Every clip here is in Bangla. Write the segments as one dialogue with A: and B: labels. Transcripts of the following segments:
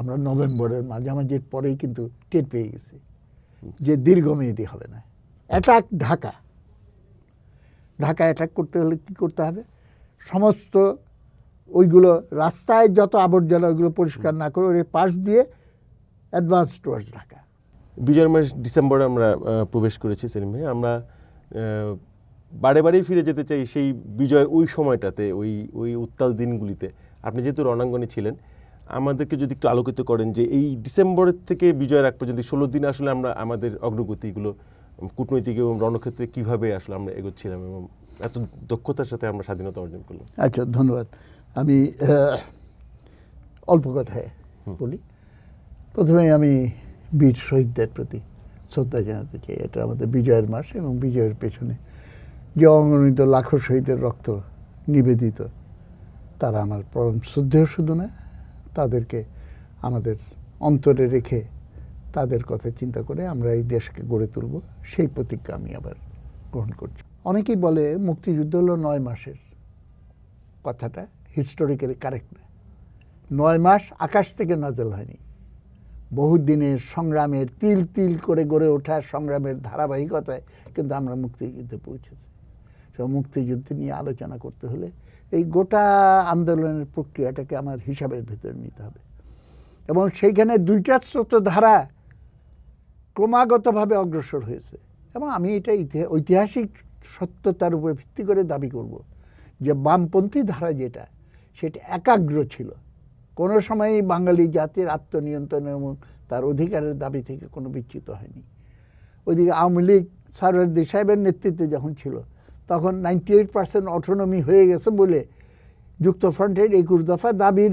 A: আমরা নভেম্বরের মাঝামাঝির পরেই কিন্তু টের পেয়ে গেছি যে দীর্ঘমেয়াদী হবে না অ্যাটাক ঢাকা ঢাকা অ্যাটাক করতে হলে কি করতে হবে সমস্ত ওইগুলো রাস্তায় যত আবর্জনা ওইগুলো পরিষ্কার না করে ওই পাশ দিয়ে অ্যাডভান্স টুয়ার্ডস ঢাকা
B: বিজয় মাস ডিসেম্বরে আমরা প্রবেশ করেছি সেলিম ভাই আমরা বারে বারেই ফিরে যেতে চাই সেই বিজয়ের ওই সময়টাতে ওই ওই উত্তাল দিনগুলিতে আপনি যেহেতু রণাঙ্গনে ছিলেন আমাদেরকে যদি একটু আলোকিত করেন যে এই ডিসেম্বরের থেকে বিজয় রাখ পর্যন্ত ষোলো দিনে আসলে আমরা আমাদের অগ্রগতিগুলো কূটনৈতিক এবং রণক্ষেত্রে কীভাবে আসলে আমরা এগোচ্ছিলাম এবং এত দক্ষতার সাথে আমরা স্বাধীনতা অর্জন করলাম
A: আচ্ছা ধন্যবাদ আমি অল্প কথায় বলি প্রথমে আমি বীর শহীদদের প্রতি শ্রদ্ধা জানাতে চাই এটা আমাদের বিজয়ের মাস এবং বিজয়ের পেছনে যে অঙ্গনিত লাখো শহীদের রক্ত নিবেদিত তারা আমার পরম শ্রদ্ধেয় শুধু না তাদেরকে আমাদের অন্তরে রেখে তাদের কথা চিন্তা করে আমরা এই দেশকে গড়ে তুলব সেই প্রতিজ্ঞা আমি আবার গ্রহণ করছি অনেকেই বলে মুক্তিযুদ্ধ হলো নয় মাসের কথাটা হিস্টোরিক্যালি কারেক্ট না নয় মাস আকাশ থেকে নজল হয়নি বহুদিনের সংগ্রামের তিল তিল করে গড়ে ওঠা সংগ্রামের ধারাবাহিকতায় কিন্তু আমরা মুক্তিযুদ্ধে পৌঁছেছি সব মুক্তিযুদ্ধ নিয়ে আলোচনা করতে হলে এই গোটা আন্দোলনের প্রক্রিয়াটাকে আমার হিসাবের ভেতরে নিতে হবে এবং সেইখানে দুইটা স্রোত ধারা ক্রমাগতভাবে অগ্রসর হয়েছে এবং আমি এটা ঐতিহাসিক সত্যতার উপর ভিত্তি করে দাবি করব যে বামপন্থী ধারা যেটা সেটা একাগ্র ছিল কোনো সময়ই বাঙালি জাতির আত্মনিয়ন্ত্রণ এবং তার অধিকারের দাবি থেকে কোনো বিচ্যুত হয়নি ওইদিকে আওয়ামী লীগ সারদি সাহেবের নেতৃত্বে যখন ছিল তখন নাইনটি এইট পার্সেন্ট অটোনমি হয়ে গেছে বলে যুক্তফ্রন্টের একুশ দফা দাবির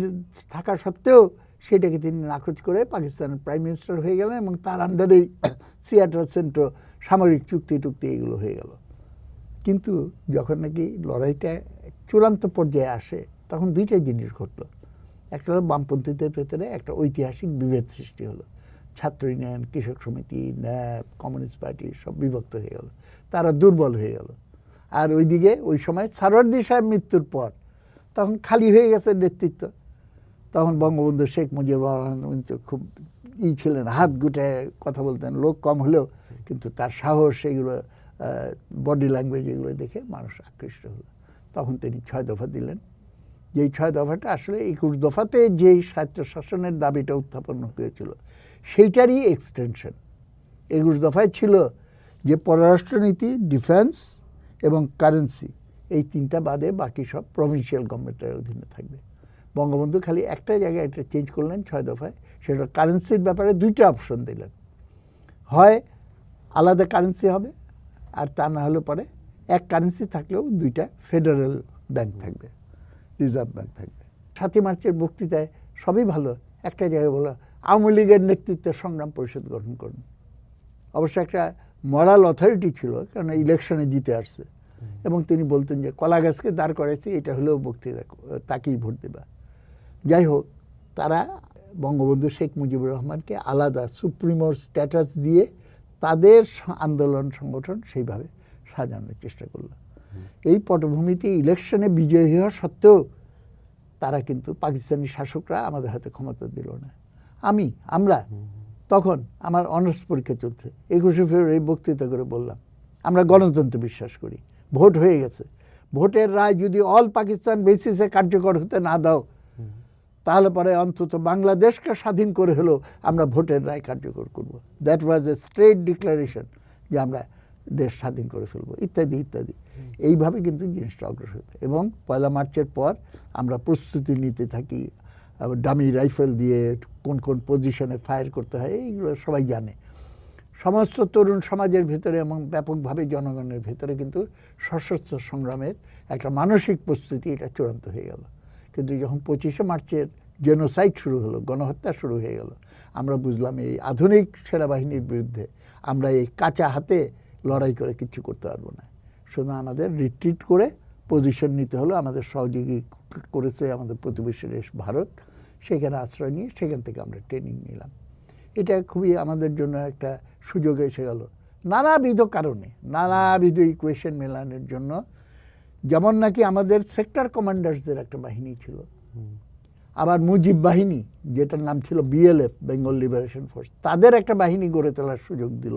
A: থাকা সত্ত্বেও সেটাকে তিনি নাকচ করে পাকিস্তানের প্রাইম মিনিস্টার হয়ে গেলেন এবং তার আন্ডারেই সিয়াটার সেন্ট্র সামরিক চুক্তি টুক্তি এগুলো হয়ে গেল কিন্তু যখন নাকি লড়াইটা চূড়ান্ত পর্যায়ে আসে তখন দুইটা জিনিস ঘটলো একটা হলো বামপন্থীদের ভেতরে একটা ঐতিহাসিক বিভেদ সৃষ্টি হলো ছাত্র ইউনিয়ন কৃষক সমিতি ন্যাব কমিউনিস্ট পার্টি সব বিভক্ত হয়ে গেল তারা দুর্বল হয়ে গেল আর ওইদিকে ওই সময় সারোয়ার্দি সাহেব মৃত্যুর পর তখন খালি হয়ে গেছে নেতৃত্ব তখন বঙ্গবন্ধু শেখ মুজিবুর রহমান খুব ই ছিলেন হাত গুটে কথা বলতেন লোক কম হলেও কিন্তু তার সাহস এগুলো বডি ল্যাঙ্গুয়েজ এগুলো দেখে মানুষ আকৃষ্ট হলো তখন তিনি ছয় দফা দিলেন যেই ছয় দফাটা আসলে একুশ দফাতে যেই স্বায়ত্তশাসনের দাবিটা উত্থাপন হয়েছিল সেইটারই এক্সটেনশন একুশ দফায় ছিল যে পররাষ্ট্রনীতি ডিফেন্স এবং কারেন্সি এই তিনটা বাদে বাকি সব প্রভিন্সিয়াল গভর্নমেন্টের অধীনে থাকবে বঙ্গবন্ধু খালি একটা জায়গায় এটা চেঞ্জ করলেন ছয় দফায় সেটা কারেন্সির ব্যাপারে দুইটা অপশন দিলেন হয় আলাদা কারেন্সি হবে আর তা না হলে পরে এক কারেন্সি থাকলেও দুইটা ফেডারেল ব্যাংক থাকবে রিজার্ভ ব্যাংক থাকবে সাতই মার্চের বক্তৃতায় সবই ভালো একটা জায়গায় বলো আওয়ামী লীগের নেতৃত্বে সংগ্রাম পরিষদ গঠন করুন অবশ্য একটা মরাল অথরিটি ছিল কারণ ইলেকশনে জিতে আসছে এবং তিনি বলতেন যে কলা গাছকে দাঁড় করাইছে এটা হলেও বক্তৃতা তাকেই ভোট দেবা যাই হোক তারা বঙ্গবন্ধু শেখ মুজিবুর রহমানকে আলাদা সুপ্রিমোর স্ট্যাটাস দিয়ে তাদের আন্দোলন সংগঠন সেইভাবে সাজানোর চেষ্টা করলো এই পটভূমিতে ইলেকশনে বিজয়ী হওয়া সত্ত্বেও তারা কিন্তু পাকিস্তানি শাসকরা আমাদের হাতে ক্ষমতা দিল না আমি আমরা তখন আমার অনার্স পরীক্ষা চলছে একুশে ফেব্রুয়ারি বক্তৃতা করে বললাম আমরা গণতন্ত্রে বিশ্বাস করি ভোট হয়ে গেছে ভোটের রায় যদি অল পাকিস্তান বেসিসে কার্যকর হতে না দাও তাহলে পরে অন্তত বাংলাদেশকে স্বাধীন করে হলেও আমরা ভোটের রায় কার্যকর করব that was a straight declaration যে আমরা দেশ স্বাধীন করে ফেলবো ইত্যাদি ইত্যাদি এইভাবে কিন্তু জিনিসটা অগ্রসর এবং পয়লা মার্চের পর আমরা প্রস্তুতি নিতে থাকি ডামি রাইফেল দিয়ে কোন কোন পজিশনে ফায়ার করতে হয় এইগুলো সবাই জানে সমস্ত তরুণ সমাজের ভেতরে এবং ব্যাপকভাবে জনগণের ভেতরে কিন্তু সশস্ত্র সংগ্রামের একটা মানসিক প্রস্তুতি এটা চূড়ান্ত হয়ে গেল কিন্তু যখন পঁচিশে মার্চের জেনোসাইড শুরু হলো গণহত্যা শুরু হয়ে গেল আমরা বুঝলাম এই আধুনিক সেনাবাহিনীর বিরুদ্ধে আমরা এই কাঁচা হাতে লড়াই করে কিছু করতে পারবো না শুধু আমাদের রিট্রিট করে পজিশন নিতে হলো আমাদের সহযোগী করেছে আমাদের প্রতিবেশী দেশ ভারত সেখানে আশ্রয় নিয়ে সেখান থেকে আমরা ট্রেনিং নিলাম এটা খুবই আমাদের জন্য একটা সুযোগ এসে গেল নানাবিধ কারণে নানাবিধ ইকুয়েশন মেলানোর জন্য যেমন নাকি আমাদের সেক্টর কমান্ডার্সদের একটা বাহিনী ছিল আবার মুজিব বাহিনী যেটার নাম ছিল বিএলএফ বেঙ্গল লিবারেশন ফোর্স তাদের একটা বাহিনী গড়ে তোলার সুযোগ দিল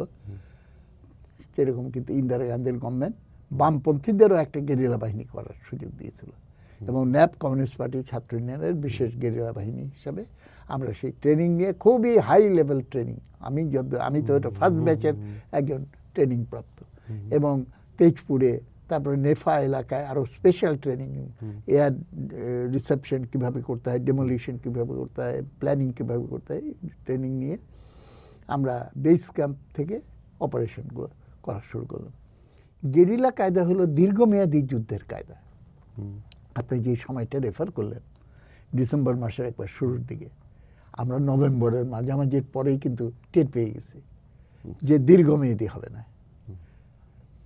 A: সেরকম কিন্তু ইন্দিরা গান্ধীর গভর্নমেন্ট বামপন্থীদেরও একটা গেরিলা বাহিনী করার সুযোগ দিয়েছিল এবং ন্যাপ কমিউনিস্ট পার্টি ছাত্র ইউনিয়নের বিশেষ গেরিলা বাহিনী হিসাবে আমরা সেই ট্রেনিং নিয়ে খুবই হাই লেভেল ট্রেনিং আমি আমি তো এটা ফার্স্ট ব্যাচের একজন ট্রেনিং প্রাপ্ত এবং তেজপুরে তারপরে নেফা এলাকায় আরও স্পেশাল ট্রেনিং এয়ার রিসেপশন কীভাবে করতে হয় ডেমোলিশন কীভাবে করতে হয় প্ল্যানিং কীভাবে করতে হয় ট্রেনিং নিয়ে আমরা বেস ক্যাম্প থেকে অপারেশনগুলো করা শুরু করলাম গেরিলা কায়দা হলো দীর্ঘমেয়াদী যুদ্ধের কায়দা আপনি যে সময়টা রেফার করলেন ডিসেম্বর মাসের একবার শুরুর দিকে আমরা নভেম্বরের মাঝামাঝির পরেই কিন্তু টের পেয়ে গেছি যে দীর্ঘমেয়াদী হবে না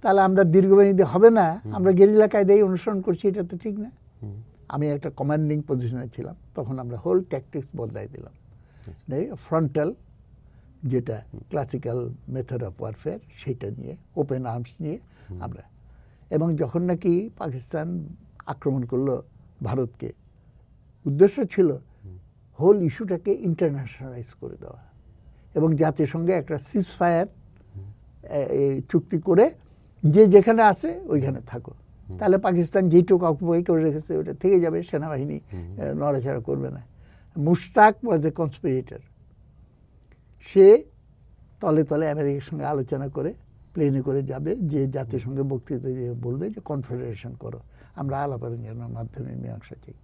A: তাহলে আমরা দীর্ঘমেয়াদী হবে না আমরা গেরিলা কায়দায় অনুসরণ করছি এটা তো ঠিক না আমি একটা কমান্ডিং পজিশনে ছিলাম তখন আমরা হোল ট্যাকটিক্স বদলাই দিলাম ফ্রন্টাল আচ্ছা। যেটা ক্লাসিক্যাল মেথড অফ ওয়ারফেয়ার সেটা নিয়ে ওপেন আর্মস নিয়ে আমরা এবং যখন নাকি পাকিস্তান আক্রমণ করলো ভারতকে উদ্দেশ্য ছিল হোল ইস্যুটাকে ইন্টারন্যাশনালাইজ করে দেওয়া এবং জাতিসংঘে একটা সিজ ফায়ার চুক্তি করে যে যেখানে আছে ওইখানে থাকো তাহলে পাকিস্তান যেটুকু অকুপাই করে রেখেছে ওটা থেকে যাবে সেনাবাহিনী নড়াচড়া করবে না মুশতাক ওয়াজ এ কনস্পিরেটার সে তলে তলে আমেরিকার সঙ্গে আলোচনা করে প্লেনে করে যাবে যে সঙ্গে বক্তৃতা দিয়ে বলবে যে কনফেডারেশন করো আমরা আলাপ আলোচনার মাধ্যমে মীমাংসা চাই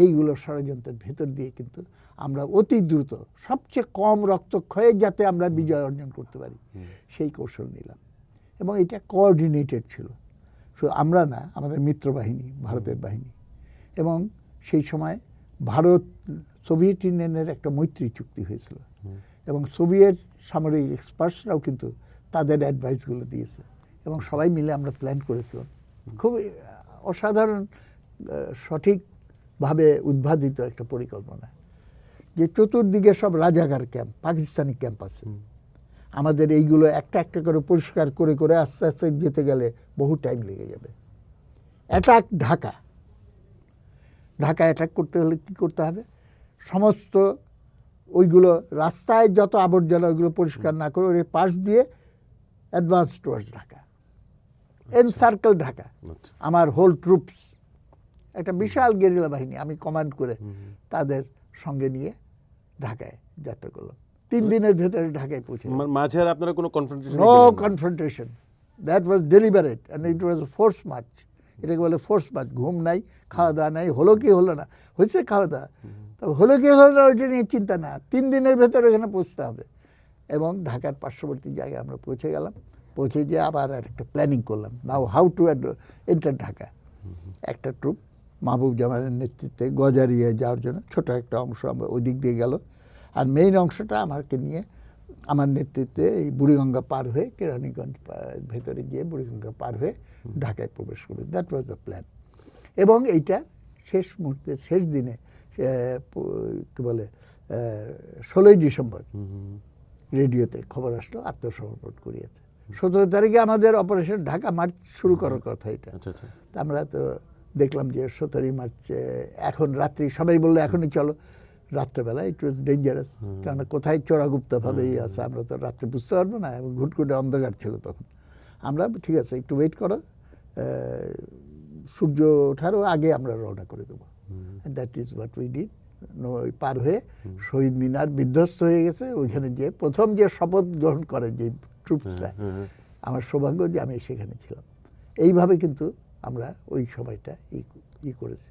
A: এইগুলো ষড়যন্ত্রের ভেতর দিয়ে কিন্তু আমরা অতি দ্রুত সবচেয়ে কম রক্তক্ষয়ে যাতে আমরা বিজয় অর্জন করতে পারি সেই কৌশল নিলাম এবং এটা কোঅর্ডিনেটেড ছিল শুধু আমরা না আমাদের মিত্র বাহিনী ভারতের বাহিনী এবং সেই সময় ভারত সোভিয়েত ইউনিয়নের একটা মৈত্রী চুক্তি হয়েছিল এবং সোভিয়েট সামরিক এক্সপার্টসরাও কিন্তু তাদের অ্যাডভাইসগুলো দিয়েছে এবং সবাই মিলে আমরা প্ল্যান করেছিলাম খুব অসাধারণ সঠিকভাবে উদ্ভাদিত একটা পরিকল্পনা যে চতুর্দিকে সব রাজাগার ক্যাম্প পাকিস্তানি ক্যাম্প আছে আমাদের এইগুলো একটা একটা করে পরিষ্কার করে করে আস্তে আস্তে যেতে গেলে বহু টাইম লেগে যাবে অ্যাটাক ঢাকা ঢাকা অ্যাটাক করতে হলে কি করতে হবে সমস্ত ওইগুলো রাস্তায় যত আবর্জনা ওইগুলো পরিষ্কার না করে ওই পাশ দিয়ে অ্যাডভান্স টুয়ার্ডস ঢাকা এন আচ্ছা। সার্কেল ঢাকা আচ্ছা। আমার হোল ট্রুপস একটা বিশাল গেরিলা বাহিনী আমি কমান্ড করে তাদের সঙ্গে নিয়ে ঢাকায় যাত্রা করলাম তিন দিনের ভেতরে ঢাকায় পৌঁছে
B: মাঝে আপনারা কোনো confrontation
A: no confrontation that was deliberate and it was force march এটাকে বলে ফোর্স মার্চ ঘুম নাই খাওয়া দাওয়া নাই হলো কি হলো না হয়েছে খাওয়া দাওয়া তবে হলো কি হলো না ওইটা নিয়ে চিন্তা না তিন দিনের ভেতরে এখানে পৌঁছতে হবে এবং ঢাকার পার্শ্ববর্তী জায়গায় আমরা পৌঁছে গেলাম পৌঁছে গিয়ে আবার একটা প্ল্যানিং করলাম now how to add enter Dhaka একটা ট্রুপ মাহবুব জামানের নেতৃত্বে গজারিয়ে যাওয়ার জন্য ছোট একটা অংশ আমরা ওই দিক দিয়ে গেল আর মেইন অংশটা আমাকে নিয়ে আমার নেতৃত্বে এই বুড়িগঙ্গা পার হয়ে কেরানীগঞ্জ ভেতরে গিয়ে বুড়িগঙ্গা পার হয়ে ঢাকায় প্রবেশ করবে দ্যাট ওয়াজ দ্য প্ল্যান এবং এইটা শেষ মুহূর্তে শেষ দিনে কি বলে ষোলোই ডিসেম্বর রেডিওতে খবর আসলো আত্মসমর্পণ করিয়েছে সতেরো তারিখে আমাদের অপারেশন ঢাকা মার্চ শুরু করার কথা এটা আচ্ছা, আচ্ছা। তা আমরা তো দেখলাম যে সতেরোই মার্চ এখন রাত্রি সবাই বললো এখনই চলো রাত্রেবেলা ইট ওয়াজ ডেঞ্জারাস কারণ কোথায় ইয়ে আছে আমরা তো রাত্রে বুঝতে পারবো না এবং ঘুটঘুটে অন্ধকার ছিল তখন আমরা ঠিক আছে একটু ওয়েট করো সূর্য ওঠারও আগে আমরা রওনা করে দেবো that is what we did পার হয়ে শহীদ মিনার বিধ্বস্ত হয়ে গেছে ওইখানে যে প্রথম যে শপথ গ্রহণ করে যে ট্রুপসরা আমার সৌভাগ্য যে আমি সেখানে ছিলাম এইভাবে কিন্তু আমরা ওই সময়টা ই করেছি